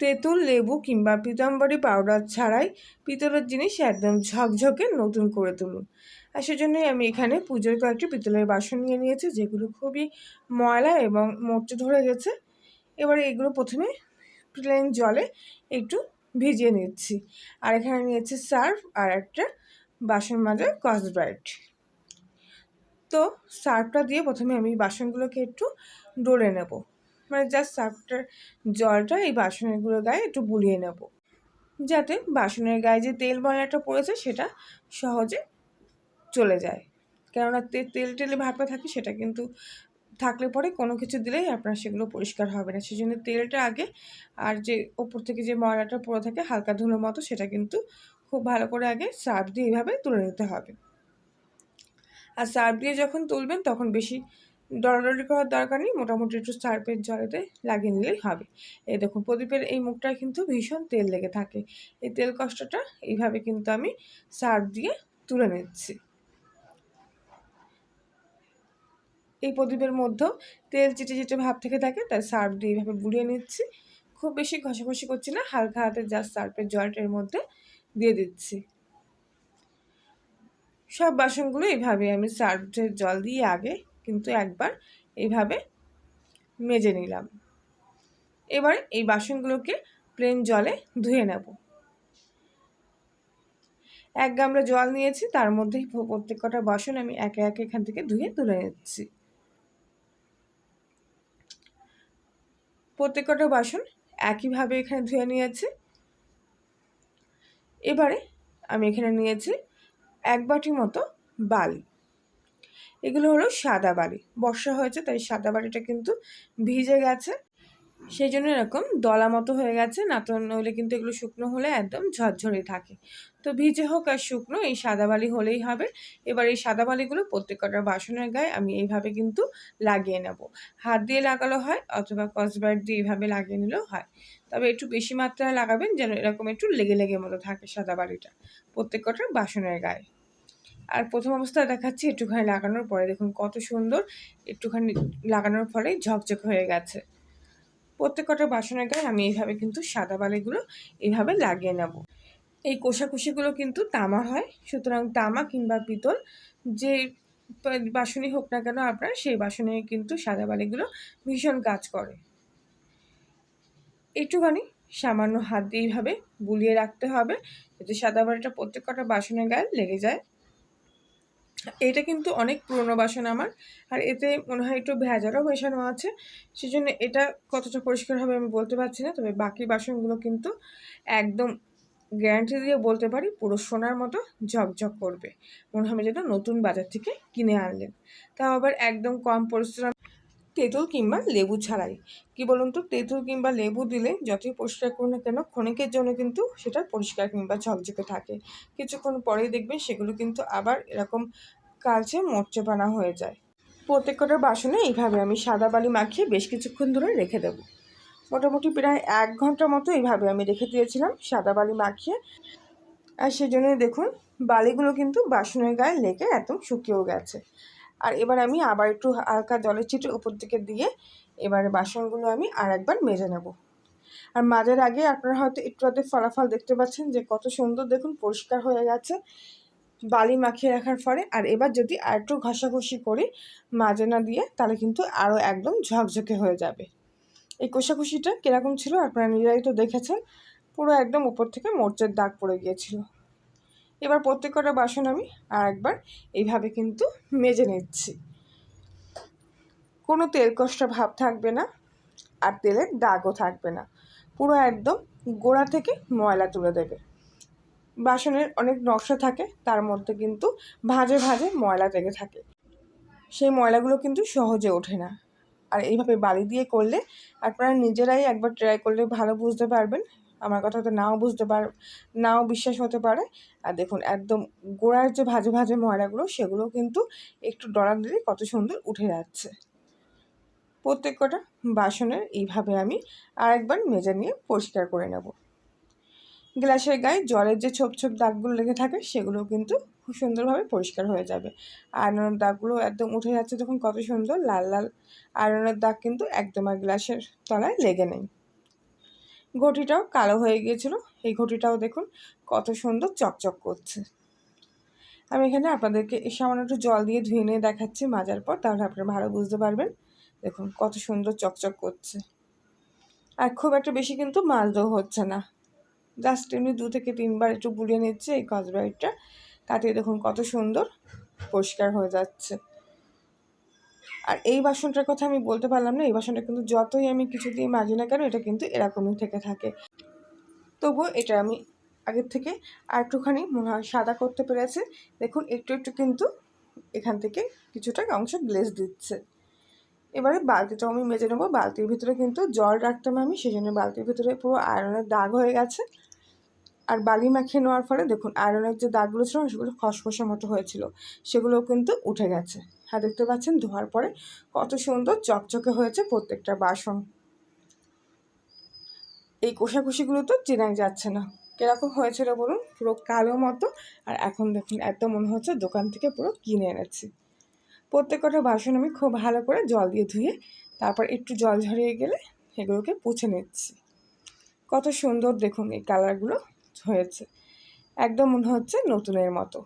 তেঁতুল, লেবু কিংবা পিতাম্বরী পাউডার ছাড়াই পিতলের জিনিস একদম ঝকঝকে নতুন করে তুলুন। আর সেজন্যই আমি এখানে পুজোর কয়েকটি পিতলের বাসন নিয়ে নিয়েছি, যেগুলো খুবই ময়লা এবং মোচে ধরে গেছে। এবারে এগুলো প্রথমে প্লেন জলে একটু ভিজিয়ে নিচ্ছি। আর এখানে নিয়েছি সার্ফ আর একটা বাসন মাজার কসব্রাইট তো সার্ফটা দিয়ে প্রথমে আমি বাসনগুলোকে একটু ডলে নেব। মানে জাস্ট সার্ফটার জলটা এই বাসনগুলোর গায়ে একটু বুলিয়ে নেব। যাতে বাসনের গায়ে যে তেল ময়লাটা পড়েছে সেটা সহজে চলে যায়। কেননা তেল টেলে ভাপা থাকে সেটা কিন্তু থাকলে পরে কোনো কিছু দিলেই আপনার সেগুলো পরিষ্কার হবে না। সেই জন্য তেলটা আগে আর যে ওপর থেকে যে ময়লাটা পড়ে থাকে হালকা ধুলোর মতো সেটা কিন্তু খুব ভালো করে আগে সার্ফ দিয়ে এইভাবে তুলে নিতে হবে। আর সার্ফ দিয়ে যখন তুলবেন তখন বেশি ডলাডলি করার দরকার নেই, মোটামুটি একটু সার্ফের জলেতে লাগিয়ে নিলেই হবে। এই দেখুন, প্রদীপের এই মুখটায় কিন্তু ভীষণ তেল লেগে থাকে। এই তেল কষ্টটা এইভাবে কিন্তু আমি সার্ফ দিয়ে তুলে নিচ্ছি। এই প্রদীপের মধ্যেও তেল চিটে চিটে ভাব থেকে থাকে, তাই সার্ফ দিয়ে এইভাবে বুড়িয়ে নিচ্ছি। খুব বেশি ঘষাঘষি করছি না, হালকা হাতে জাস্ট সার্ফের জলটার মধ্যে দিয়ে দিচ্ছি। সব বাসনগুলো এইভাবে আমি সার্ফের জল দিয়ে আগে কিন্তু একবার এইভাবে মেজে নিলাম। এবার এই বাসনগুলোকে প্লেন জলে ধুয়ে নেব। এক গামলা জল নিয়েছি, তার মধ্যেই প্রত্যেক কটা বাসন আমি একে একে এখান থেকে ধুয়ে তুলে নিচ্ছি। প্রত্যেক কটা বাসন একইভাবে এখানে ধুয়ে নিয়েছি। এবারে আমি এখানে নিয়েছি এক বাটি মতো বালি। এগুলো হলো সাদা বালি। বর্ষা হয়েছে, তাই সাদা বালিটা কিন্তু ভিজে গেছে। সেই জন্য এরকম দলা মতো হয়ে গেছে, না তো নইলে কিন্তু এগুলো শুকনো হলে একদম ঝরঝরে থাকে। তো ভিজে হোক আর শুকনো, এই সাদা বালি হলেই হবে। এবার এই সাদা বালিগুলো প্রত্যেক কটার বাসনের গায়ে আমি এইভাবে কিন্তু লাগিয়ে নেব। হাত দিয়ে লাগালো হয় অথবা কসবাইট দিয়ে এইভাবে লাগিয়ে নিলেও হয়। তবে একটু বেশি মাত্রায় লাগাবেন যেন এরকম একটু লেগে লেগে মতো থাকে সাদা বালিটা প্রত্যেক কটার বাসনের গায়ে। আর প্রথম অবস্থায় দেখাচ্ছি একটুখানি লাগানোর পরে। দেখুন কত সুন্দর একটুখানি লাগানোর ফলে ঝকঝক হয়ে গেছে। প্রত্যেক কটা বাসনের গায়ে আমি এইভাবে কিন্তু সাদা বালিগুলো এইভাবে লাগিয়ে নেব। এই কোষাকুষিগুলো কিন্তু তামা হয়। সুতরাং তামা কিংবা পিতল যে বাসনই হোক না কেন আপনার সেই বাসনে কিন্তু সাদা বালিগুলো ভীষণ কাজ করে। একটুখানি সামান্য হাত দিয়ে এইভাবে বুলিয়ে রাখতে হবে। যাতে সাদা বালিটা প্রত্যেক কটা বাসনের গায়ে লেগে যায়। এটা কিন্তু অনেক পুরনো বাসন আমার, আর এতে মনে হয় একটু ভেজারও মেশানো আছে সেই জন্য এটা কতটা পরিষ্কার হবে আমি বলতে পারছি না, তবে বাকি বাসনগুলো কিন্তু একদম গ্যারান্টি দিয়ে বলতে পারি পুরো সোনার মতো ঝকঝক করবে, মনে হবে যেটা নতুন বাজার থেকে কিনে আনলেন। তাও আবার একদম কম পরিশ্রম তেঁতুল কিংবা লেবু ছাড়াই। কি বলুন তো? তেঁতুল কিংবা লেবু দিলে যতই পরিষ্কার করুন না কেন, ক্ষণিকের জন্য কিন্তু সেটা পরিষ্কার কিংবা ঝকঝকে থাকে। কিছুক্ষণ পরেই দেখবেন সেগুলো কিন্তু আবার এরকম কালচে বানা হয়ে যায়। প্রত্যেক কটার বাসনে এইভাবে আমি সাদা বালি মাখিয়ে বেশ কিছুক্ষণ ধরে রেখে দেবো। মোটামুটি প্রায় এক ঘণ্টা মতো এইভাবে আমি রেখে দিয়েছিলাম সাদা বালি মাখিয়ে। আর সেজন্য দেখুন, বালিগুলো কিন্তু বাসনের গায়ে লেগে একদম শুকিয়েও গেছে। আর এবার আমি আবার একটু হালকা জলের ছিটে উপর থেকে দিয়ে এবারে বাসনগুলো আমি আর একবার মেজে নেব। আর মাঝের আগে আপনারা হয়তো একটু হাতে ফলাফল দেখতে পাচ্ছেন যে কত সুন্দর দেখুন, পরিষ্কার হয়ে গেছে। বালি মাখিয়ে রাখার পরে আর এবার যদি আর একটু ঘষাঘষি করি মাজে না দিয়ে, তাহলে কিন্তু আরও একদম ঝকঝকে হয়ে যাবে। এই কষাকষিটা কীরকম ছিল আপনারা নিজেরাই তো দেখেছেন, পুরো একদম উপর থেকে মোর্চের দাগ পড়ে গিয়েছিল। এবার প্রত্যেক কটা বাসন আমি আর একবার এইভাবে কিন্তু মেজে নিচ্ছি। কোনো তেল কষ্টা ভাব থাকবে না আর তেলের দাগও থাকবে না। পুরো একদম গোড়া থেকে ময়লা তুলে দেবে। বাসনের অনেক নকশা থাকে, তার মধ্যে কিন্তু ভাজে ভাজে ময়লা লেগে থাকে। সেই ময়লাগুলো কিন্তু সহজে ওঠে না। আর এইভাবে বালি দিয়ে করলে আপনারা নিজেরাই একবার ট্রাই করলে ভালো বুঝতে পারবেন আমার কথা তো নাও বুঝতে পার, নাও বিশ্বাস হতে পারে। আর দেখুন, একদম গোড়ার যে ভাজে ভাজে ময়লাগুলো সেগুলো কিন্তু একটু ডরা দিলে কত সুন্দর উঠে যাচ্ছে। প্রত্যেক কটা বাসনের এইভাবে আমি আরেকবার মেজে নিয়ে পরিষ্কার করে নেব। গ্লাসের গায়ে জলের যে ছোপ ছোপ দাগগুলো লেগে থাকে সেগুলো কিন্তু খুব সুন্দরভাবে পরিষ্কার হয়ে যাবে। আয়রনের দাগগুলো একদম উঠে যাচ্ছে তখন কত সুন্দর লাল লাল আয়রনের দাগ কিন্তু একদম আর গ্লাসের তলায় লেগে নেই। ঘটিটাও কালো হয়ে গিয়েছিল। এই ঘটিটাও দেখুন কত সুন্দর চকচক করছে। আমি এখানে আপনাদেরকে সামান্য একটু জল দিয়ে ধুয়ে নিয়ে দেখাচ্ছি মাজার পর, তাহলে আপনারা ভালো বুঝতে পারবেন। দেখুন কত সুন্দর চকচক করছে। আর খুব একটা বেশি কিন্তু মাজতেও হচ্ছে না। জাস্ট এমনি দু থেকে তিনবার একটু বুলিয়ে নিচ্ছে এই কসবাইটটা তাতে দেখুন কত সুন্দর পরিষ্কার হয়ে যাচ্ছে। আর এই বাসনটার কথা আমি বলতে পারলাম না, এই বাসনটা কিন্তু যতই আমি কিছু দিয়ে মাজি না কেন, এটা কিন্তু এরকমই থেকে থাকে। তবুও এটা আমি আগের থেকে আর একটুখানি মনে হয় সাদা করতে পেরেছে। দেখুন, একটু একটু কিন্তু এখান থেকে কিছুটা অংশ গ্লেজ দিচ্ছে। এবারে বালতিটাও আমি মেজে নেব। বালতির ভিতরে কিন্তু জল রাখতাম আমি সেই জন্য বালতির ভিতরে পুরো আয়রনের দাগ হয়ে গেছে। আর বালি মাখিয়ে নেওয়ার ফলে দেখুন আয়রনের যে দাগগুলো ছিল সেগুলো খসখসের মতো হয়েছিল। সেগুলোও কিন্তু উঠে গেছে। হ্যাঁ দেখতে পাচ্ছেন ধোয়ার পরে কত সুন্দর চকচকে হয়েছে প্রত্যেকটা বাসন। এই কোষাকুষিগুলো তো চেনাই যাচ্ছে না। কীরকম হয়েছিল বলুন? পুরো কালো মতো। আর এখন দেখুন এত মনে হচ্ছে দোকান থেকে পুরো কিনে এনেছি। প্রত্যেক কটা বাসন আমি খুব ভালো করে জল দিয়ে ধুয়ে তারপর একটু জল ঝরিয়ে গেলে এগুলোকে পুছে নিচ্ছি। কত সুন্দর দেখুন এই কালারগুলো হয়েছে। একদম মনে হচ্ছে নতুনের মতো।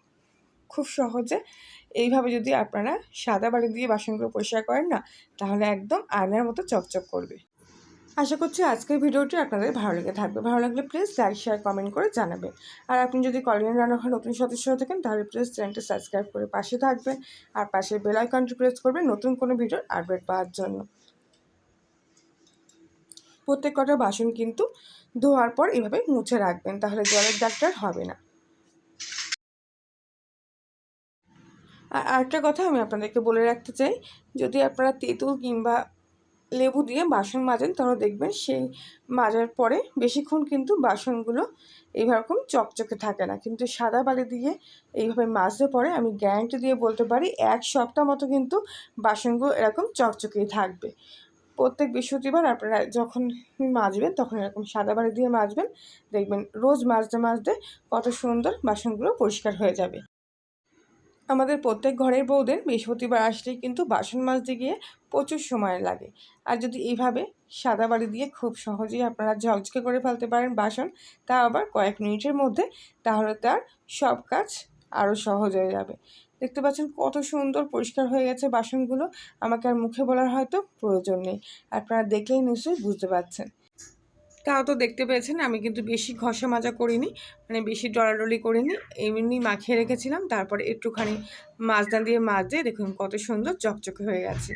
খুব সহজে এইভাবে যদি আপনারা সাদা বাড়ি দিয়ে বাসনগুলো পরিষ্কার করেন না, তাহলে একদম আয়নার মতো চকচক করবে। আশা করছি আজকের ভিডিওটি আপনাদের ভালো লেগে থাকবে। ভালো লাগলে প্লিজ লাইক শেয়ার কমেন্ট করে জানাবেন। আর আপনি যদি কলিয়ান রান্নাঘর নতুন সদস্য হয়ে থাকেন, তাহলে প্লিজ চ্যানেলটি সাবস্ক্রাইব করে পাশে থাকবেন। আর পাশে বেল আইকনটি প্রেস করবেন নতুন কোনো ভিডিওর আপডেট পাওয়ার জন্য। প্রত্যেক কটা বাসন কিন্তু ধোয়ার পর এভাবে মুছে রাখবেন, তাহলে জলের দাগটা হবে না। আর আরেকটা কথা আমি আপনাদেরকে বলে রাখতে চাই, যদি আপনারা তেঁতুল কিংবা লেবু দিয়ে বাসন মাজেন, তাহলে দেখবেন সেই মাজার পরে বেশিক্ষণ কিন্তু বাসনগুলো এইরকম চকচকে থাকে না। কিন্তু সাদা বালি দিয়ে এইভাবে মাজতে পরে আমি গ্যারান্টি দিয়ে বলতে পারি, এক সপ্তাহ মতো কিন্তু বাসনগুলো এরকম চকচকেই থাকবে। প্রত্যেক বৃহস্পতিবার আপনারা যখন মাজবেন, তখন এরকম সাদা বাড়ি দিয়ে মাজবেন। দেখবেন রোজ মাজতে মাজতে কত সুন্দর বাসনগুলো পরিষ্কার হয়ে যাবে। আমাদের প্রত্যেক ঘরের বউদের বৃহস্পতিবার আসলেই কিন্তু বাসন মাজতে গিয়ে প্রচুর সময় লাগে। আর যদি এইভাবে সাদা বাড়ি দিয়ে খুব সহজেই আপনারা ঝকঝকে করে ফেলতে পারেন বাসন, তা আবার কয়েক মিনিটের মধ্যে, তাহলে তার সব কাজ আরও সহজ হয়ে যাবে। দেখতে পাচ্ছেন কত সুন্দর পরিষ্কার হয়ে গেছে বাসনগুলো। আমাকে আর মুখে বলার হয়তো প্রয়োজন নেই। আপনারা দেখলেই নিশ্চয়ই বুঝতে পারছেন। তাও তো দেখতে পেয়েছেন, আমি কিন্তু বেশি ঘষা মাজা করিনি মানে বেশি ডলাডলি করিনি, এমনি মাখিয়ে রেখেছিলাম, তারপরে একটুখানি মাজদান দিয়ে মাছ দিয়ে দেখুন কত সুন্দর চকচকে হয়ে গেছে।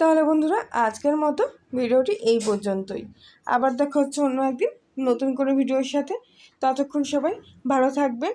তাহলে বন্ধুরা, আজকের মতো ভিডিওটি এই পর্যন্তই। আবার দেখা হচ্ছে অন্য একদিন নতুন কোনো ভিডিওর সাথে। ততক্ষণ সবাই ভালো থাকবেন